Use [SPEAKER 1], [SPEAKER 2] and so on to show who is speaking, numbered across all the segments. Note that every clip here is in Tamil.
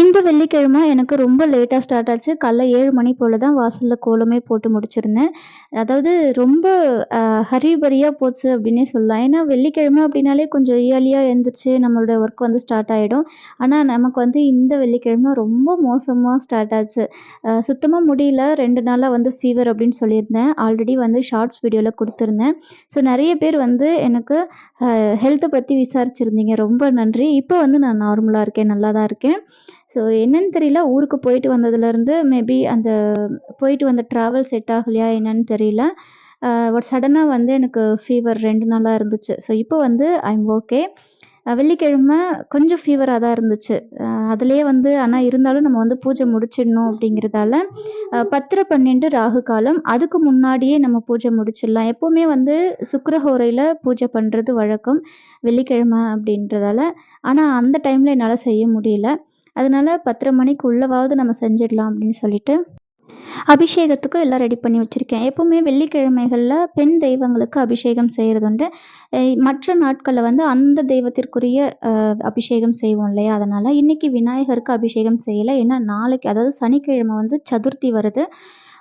[SPEAKER 1] இந்த வெள்ளிக்கிழமை எனக்கு ரொம்ப லேட்டாக ஸ்டார்ட் ஆச்சு. காலைல ஏழு மணி போல் தான் வாசலில் கோலமே போட்டு முடிச்சிருந்தேன். அதாவது ரொம்ப ஹரிபரியாக போச்சு அப்படின்னே சொல்லலாம். ஏன்னா வெள்ளிக்கிழமை அப்படின்னாலே கொஞ்சம் இயர்லியாக எழுந்திரிச்சு நம்மளோட ஒர்க் வந்து ஸ்டார்ட் ஆகிடும் ஆனால் நமக்கு வந்து இந்த வெள்ளிக்கிழமை ரொம்ப மோசமாக ஸ்டார்ட் ஆச்சு. சுத்தமாக முடியல ரெண்டு நாளாக வந்து ஃபீவர் அப்படின்னு சொல்லியிருந்தேன். ஆல்ரெடி வந்து ஷார்ட்ஸ் வீடியோவில் கொடுத்துருந்தேன் ஸோ நிறைய பேர் வந்து எனக்கு ஹெல்த்தை பற்றி விசாரிச்சிருந்தீங்க. ரொம்ப நன்றி. இப்போ வந்து நான் நார்மலாக இருக்கேன். நல்லா தான் இருக்கேன். ஸோ என்னன்னு தெரியல ஊருக்கு போயிட்டு வந்ததுலேருந்து மேபி அந்த போயிட்டு வந்த ட்ராவல் செட் ஆகலையா என்னன்னு தெரியல. ஒரு சடனாக வந்து எனக்கு ஃபீவர் ரெண்டு நாளாக இருந்துச்சு. ஸோ இப்போ வந்து ஐம் ஓகே. வெள்ளிக்கிழமை கொஞ்சம் ஃபீவராக தான் இருந்துச்சு. அதுலேயே வந்து ஆனால் இருந்தாலும் நம்ம வந்து பூஜை முடிச்சிடணும் அப்படிங்கிறதால அ 10:30, 12 ராகு காலம். அதுக்கு முன்னாடியே நம்ம பூஜை முடிச்சிடலாம். எப்போவுமே வந்து சுக்கரஹோரையில் பூஜை பண்ணுறது வழக்கம். வெள்ளிக்கிழமை அப்படின்றதால ஆனால் அந்த டைமில் என்னால் செய்ய முடியல. அதனால பத்தரை மணிக்கு உள்ளவாவது நம்ம செஞ்சிடலாம் அப்படின்னு சொல்லிட்டு, அபிஷேகத்துக்கும் எல்லாம் ரெடி பண்ணி வச்சிருக்கேன். எப்போவுமே வெள்ளிக்கிழமைகளில் பெண் தெய்வங்களுக்கு அபிஷேகம் செய்கிறதுண்டு உண்டு. மற்ற நாட்களில் வந்து அந்த தெய்வத்திற்குரிய அபிஷேகம் செய்வோம் இல்லையா? அதனால் இன்றைக்கி விநாயகருக்கு அபிஷேகம் செய்யலை ஏன்னா நாளைக்கு அதாவது சனிக்கிழமை வந்து சதுர்த்தி வருது.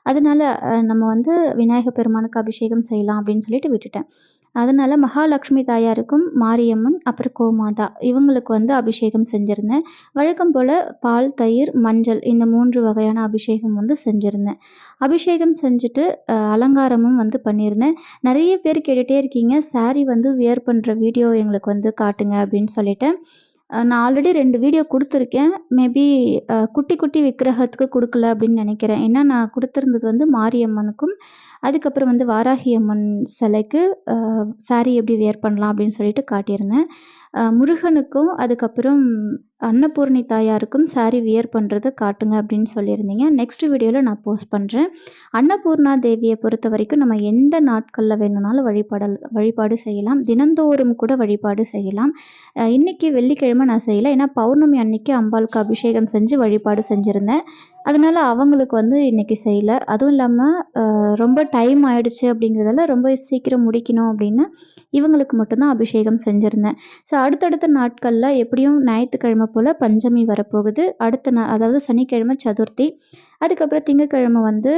[SPEAKER 1] அதனால நம்ம வந்து விநாயகர் பெருமானுக்கு அபிஷேகம் செய்யலாம் அப்படின்னு சொல்லிட்டு விட்டுட்டேன். அதனால மகாலட்சுமி தாயாருக்கும், மாரியம்மன், அப்புறம் கோமாதா இவங்களுக்கு வந்து அபிஷேகம் செஞ்சுருந்தேன் வழக்கம் போல் பால், தயிர், மஞ்சள் இந்த மூன்று வகையான அபிஷேகம் வந்து செஞ்சுருந்தேன் அபிஷேகம் செஞ்சுட்டு அலங்காரமும் வந்து பண்ணியிருந்தேன். நிறைய பேர் கேட்டுகிட்டே இருக்கீங்க, சாரி வந்து வியர் பண்ணுற வீடியோ எங்களுக்கு வந்து காட்டுங்க அப்படின்னு சொல்லிட்டு. நான் ஆல்ரெடி ரெண்டு வீடியோ கொடுத்துருக்கேன் மேபி குட்டி குட்டி விக்கிரகத்துக்கு கொடுக்கல அப்படின்னு நினைக்கிறேன் ஏன்னா நான் கொடுத்துருந்தது வந்து மாரியம்மனுக்கும், அதுக்கப்புறம் வந்து வாராகி அம்மன் சிலைக்கு அ சாரி எப்டி வியர் பண்ணலாம் அப்படின்னு சொல்லிட்டு காட்டியிருந்தேன். முருகனுக்கும், அதுக்கப்புறம் அன்னபூர்ணி தாயாருக்கும் சாரி வியர் பண்ணுறது காட்டுங்க அப்படின்னு சொல்லியிருந்தீங்க. நெக்ஸ்ட் வீடியோவில் நான் போஸ்ட் பண்ணுறேன் அன்னபூர்ணா தேவியை பொறுத்த வரைக்கும் நம்ம எந்த நாட்களில் வேணும்னாலும் வழிபாடல் வழிபாடு செய்யலாம். தினந்தோறும் கூட வழிபாடு செய்யலாம். இன்றைக்கி வெள்ளிக்கிழமை நான் செய்யலை ஏன்னா பௌர்ணமி அன்னைக்கு அம்பாளுக்கு அபிஷேகம் செஞ்சு வழிபாடு செஞ்சுருந்தேன் அதனால அவங்களுக்கு வந்து இன்னைக்கு செய்யல. அதுவும் இல்லாமல் ரொம்ப டைம் ஆயிடுச்சு அப்படிங்கிறதால ரொம்ப சீக்கிரம் முடிக்கணும் அப்படின்னு இவங்களுக்கு மட்டும்தான் அபிஷேகம் செஞ்சுருந்தேன் ஸோ அடுத்தடுத்த நாட்களில் எப்படியும் ஞாயிற்றுக்கிழமை போல் பஞ்சமி வரப்போகுது. அடுத்த நா அதாவது சனிக்கிழமை சதுர்த்தி. அதுக்கப்புறம் திங்கக்கிழமை வந்து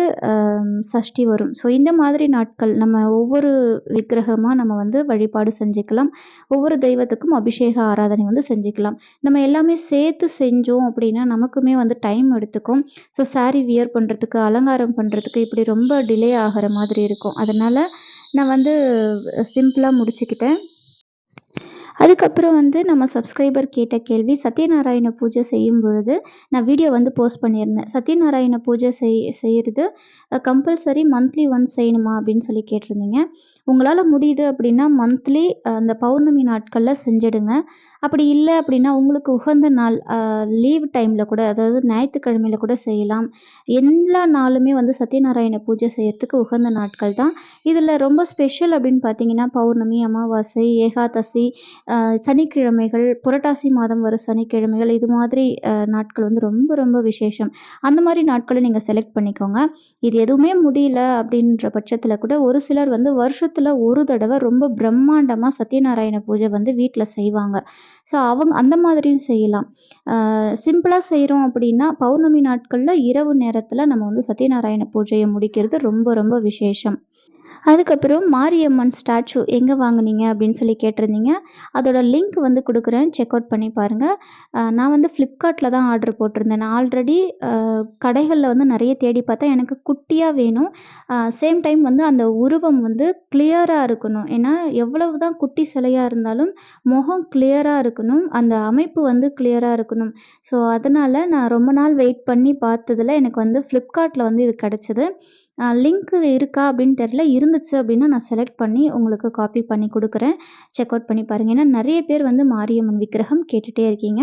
[SPEAKER 1] சஷ்டி வரும். ஸோ இந்த மாதிரி நாட்கள் நம்ம ஒவ்வொரு விக்கிரகமாக நம்ம வந்து வழிபாடு செஞ்சுக்கலாம். ஒவ்வொரு தெய்வத்துக்கும் அபிஷேக ஆராதனை வந்து செஞ்சுக்கலாம். நம்ம எல்லாமே சேர்த்து செஞ்சோம் அப்படின்னா நமக்குமே வந்து டைம் எடுத்துக்கும். ஸோ சாரி வியர் பண்ணுறதுக்கு அலங்காரம் பண்ணுறதுக்கு இப்படி ரொம்ப டிலே ஆகிற மாதிரி இருக்கும். அதனால் நான் வந்து சிம்பிளாக முடிச்சுக்கிட்டேன். அதுக்கப்புறம் வந்து நம்ம சப்ஸ்கிரைபர் கேட்ட கேள்வி, சத்யநாராயண பூஜை செய்யும் பொழுது நான் வீடியோ வந்து போஸ்ட் பண்ணியிருந்தேன். சத்யநாராயண பூஜை செய் செய்கிறது கம்பல்சரி மந்த்லி ஒன்ஸ் செய்யணுமா அப்படின்னு சொல்லி கேட்டிருந்தீங்க. உங்களால் முடியுது அப்படின்னா மந்த்லி அந்த பௌர்ணமி நாட்களில் செஞ்சிடுங்க. அப்படி இல்லை அப்படின்னா உங்களுக்கு உகந்த நாள் லீவ் டைமில் கூட அதாவது ஞாயிற்றுக்கிழமையில் கூட செய்யலாம். எல்லா நாளுமே வந்து சத்யநாராயண பூஜை செய்யறதுக்கு உகந்த நாட்கள் தான். இதில் ரொம்ப ஸ்பெஷல் அப்படின்னு பார்த்தீங்கன்னா, பௌர்ணமி, அமாவாசை, ஏகாதசி, சனிக்கிழமைகள், புரட்டாசி மாதம் வர சனிக்கிழமைகள் இது மாதிரி நாட்கள் வந்து ரொம்ப ரொம்ப விசேஷம். அந்த மாதிரி நாட்களை நீங்கள் செலக்ட் பண்ணிக்கோங்க. இது எதுவுமே முடியல அப்படின்ற பட்சத்தில் கூட ஒரு சிலர் வந்து வருஷத்துல ஒரு தடவை ரொம்ப பிரம்மாண்டமா சத்யநாராயண பூஜை வந்து வீட்டுல செய்வாங்க. ஸோ அவங்க அந்த மாதிரியும் செய்யலாம். சிம்பிளாக சிம்பிளா அப்படின்னா பௌர்ணமி நாட்கள்ல இரவு நேரத்தில் நம்ம வந்து சத்யநாராயண பூஜையை முடிக்கிறது ரொம்ப ரொம்ப விசேஷம். அதுக்கப்புறம் மாரியம்மன் ஸ்டாச்சு எங்கே வாங்குனீங்க அப்படின்னு சொல்லி கேட்டிருந்தீங்க. அதோட லிங்க் வந்து கொடுக்குறேன் செக் அவுட் பண்ணி பாருங்கள் நான் வந்து ஃப்ளிப்கார்ட்டில் தான் ஆர்டர் போட்டிருந்தேன். நான் ஆல்ரெடி கடைகளில் வந்து நிறைய தேடி பார்த்தேன். எனக்கு குட்டியாக வேணும். சேம் டைம் வந்து அந்த உருவம் வந்து கிளியராக இருக்கணும். ஏன்னா எவ்வளவு தான் குட்டி சிலையாக இருந்தாலும் முகம் கிளியராக இருக்கணும். அந்த அமைப்பு வந்து கிளியராக இருக்கணும். ஸோ அதனால் நான் ரொம்ப நாள் வெயிட் பண்ணி பார்த்ததில் எனக்கு வந்து ஃப்ளிப்கார்ட்டில் வந்து இது கிடச்சிது லிங்க்கு இருக்கா அப்படின்னு தெரியல. இருந்துச்சு அப்படின்னா நான் செலக்ட் பண்ணி உங்களுக்கு காப்பி பண்ணி கொடுக்குறேன் செக் அவுட் பண்ணி பாருங்கள் ஏன்னா நிறைய பேர் வந்து மாரியம்மன் விக்கிரகம் கேட்டுகிட்டே இருக்கீங்க.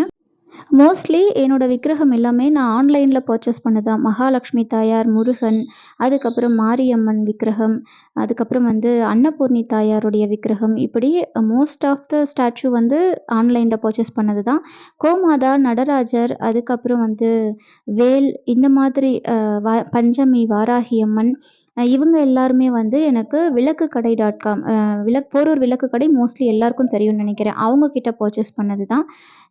[SPEAKER 1] மோஸ்ட்லி என்னோட விக்கிரகம் எல்லாமே நான் ஆன்லைனில் பர்ச்சேஸ் பண்ணதான் மகாலட்சுமி தாயார், முருகன், அதுக்கப்புறம் மாரியம்மன் விக்கிரகம், அதுக்கப்புறம் வந்து அன்னபூர்ணி தாயாருடைய விக்கிரகம் இப்படி மோஸ்ட் ஆஃப் த ஸ்டாச்சு வந்து ஆன்லைனில் பர்ச்சேஸ் பண்ணது தான். கோமாதா, நடராஜர், அதுக்கப்புறம் வந்து வேல் இந்த மாதிரி வா வ பஞ்சமி, வாராகி அம்மன், இவங்க எல்லாருமே வந்து எனக்கு விளக்கு கடை டாட் காம் விளக் போரூர் விளக்கு கடை மோஸ்ட்லி எல்லாருக்கும் தெரியும்னு நினைக்கிறேன். அவங்க கிட்ட பர்ச்சேஸ் பண்ணது தான்.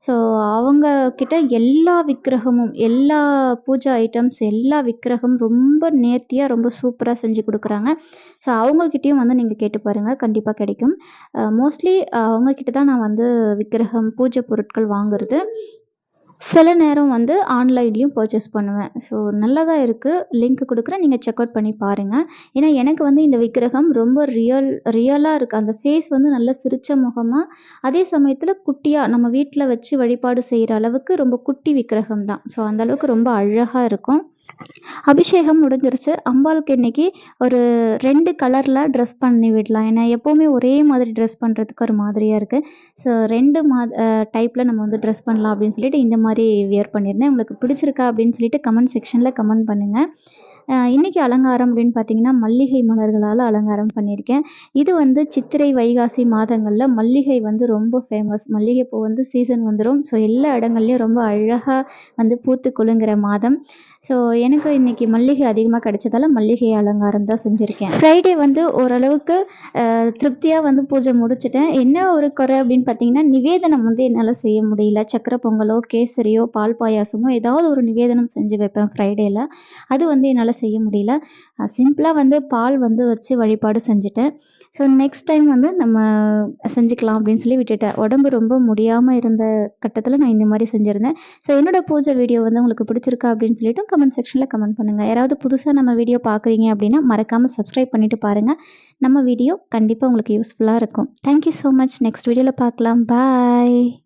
[SPEAKER 1] ஸோ அவங்க கிட்ட எல்லா விக்கிரகமும், எல்லா பூஜா ஐட்டம்ஸ், எல்லா விக்கிரகமும் ரொம்ப நேர்த்தியாக ரொம்ப சூப்பராக செஞ்சு கொடுக்குறாங்க ஸோ அவங்கக்கிட்டேயும் வந்து நீங்கள் கேட்டு பாருங்கள் கண்டிப்பாக கிடைக்கும். மோஸ்ட்லி அவங்கக்கிட்ட தான் நான் வந்து விக்கிரகம், பூஜை பொருட்கள் வாங்குறது. சில நேரம் வந்து ஆன்லைன்லேயும் பர்ச்சேஸ் பண்ணுவேன். ஸோ நல்லா தான் லிங்க் கொடுக்குறேன் நீங்கள் செக் அவுட் பண்ணி பாருங்கள் ஏன்னா எனக்கு வந்து இந்த விக்கிரகம் ரொம்ப ரியல் ரியலாக இருக்குது அந்த ஃபேஸ் வந்து நல்ல சிரிச்ச முகமாக அதே சமயத்தில் குட்டியாக நம்ம வீட்டில் வச்சு வழிபாடு செய்கிற அளவுக்கு ரொம்ப குட்டி விக்கிரகம் தான். ஸோ அந்தளவுக்கு ரொம்ப அழகாக இருக்கும். அபிஷேகம் முடிஞ்சிருச்சு. அம்பாளுக்கு இன்னைக்கு ஒரு ரெண்டு கலரில் ட்ரெஸ் பண்ணி விடலாம். ஏன்னா எப்போவுமே ஒரே மாதிரி ட்ரெஸ் பண்ணுறதுக்கு ஒரு மாதிரியாக இருக்குது ஸோ ரெண்டு மா டைப்பில் நம்ம வந்து ட்ரெஸ் பண்ணலாம் அப்படின்னு சொல்லிட்டு இந்த மாதிரி வியர் பண்ணியிருந்தேன். உங்களுக்கு பிடிச்சிருக்கா அப்படின்னு சொல்லிட்டு கமெண்ட் செக்ஷனில் கமெண்ட் பண்ணுங்கள் இன்றைக்கி அலங்காரம் அப்படின்னு பார்த்தீங்கன்னா, மல்லிகை மலர்களால் அலங்காரம் பண்ணியிருக்கேன். இது வந்து சித்திரை, வைகாசி மாதங்களில் மல்லிகை வந்து ரொம்ப ஃபேமஸ். மல்லிகைப்பூ வந்து சீசன் வந்துடும் ஸோ எல்லா இடங்கள்லையும் ரொம்ப அழகாக வந்து பூத்து குலுங்குற மாதம். ஸோ எனக்கு இன்னைக்கு மல்லிகை அதிகமாக கிடைச்சதால மல்லிகை அலங்காரம் தான் செஞ்சுருக்கேன் ஃப்ரைடே வந்து ஓரளவுக்கு திருப்தியாக வந்து பூஜை முடிச்சுட்டேன். என்ன ஒரு குறை அப்படின்னு பார்த்தீங்கன்னா, நிவேதனம் வந்து என்னால் செய்ய முடியல. சக்கரை பொங்கலோ, கேசரியோ, பால் பாயாசமோ ஏதாவது ஒரு நிவேதனம் செஞ்சு வைப்பேன் ஃப்ரைடேயில் அது வந்து என்னால் செய்ய முடியல. சிம்பிளாக வந்து பால் வந்து வச்சு வழிபாடு செஞ்சுட்டேன். ஸோ நெக்ஸ்ட் டைம் வந்து நம்ம செஞ்சுக்கலாம் அப்படின்னு சொல்லி விட்டுட்டேன். உடம்பு ரொம்ப முடியாமல் இருந்த கட்டத்தில் நான் இந்த மாதிரி செஞ்சுருந்தேன் ஸோ என்னோட பூஜை வீடியோ வந்து உங்களுக்கு பிடிச்சிருக்கா அப்படின்னு சொல்லிட்டு கமெண்ட் செக்ஷனில் கமெண்ட் பண்ணுங்க. யாராவது புதுசாக நம்ம வீடியோ பார்க்குறீங்க அப்படின்னா, மறக்காமல் சப்ஸ்கிரைப் பண்ணிட்டு பாருங்கள் நம்ம வீடியோ கண்டிப்பாக உங்களுக்கு யூஸ்ஃபுல்லாக இருக்கும். Thank you so much. Next வீடியோவில் பார்க்கலாம். பாய்.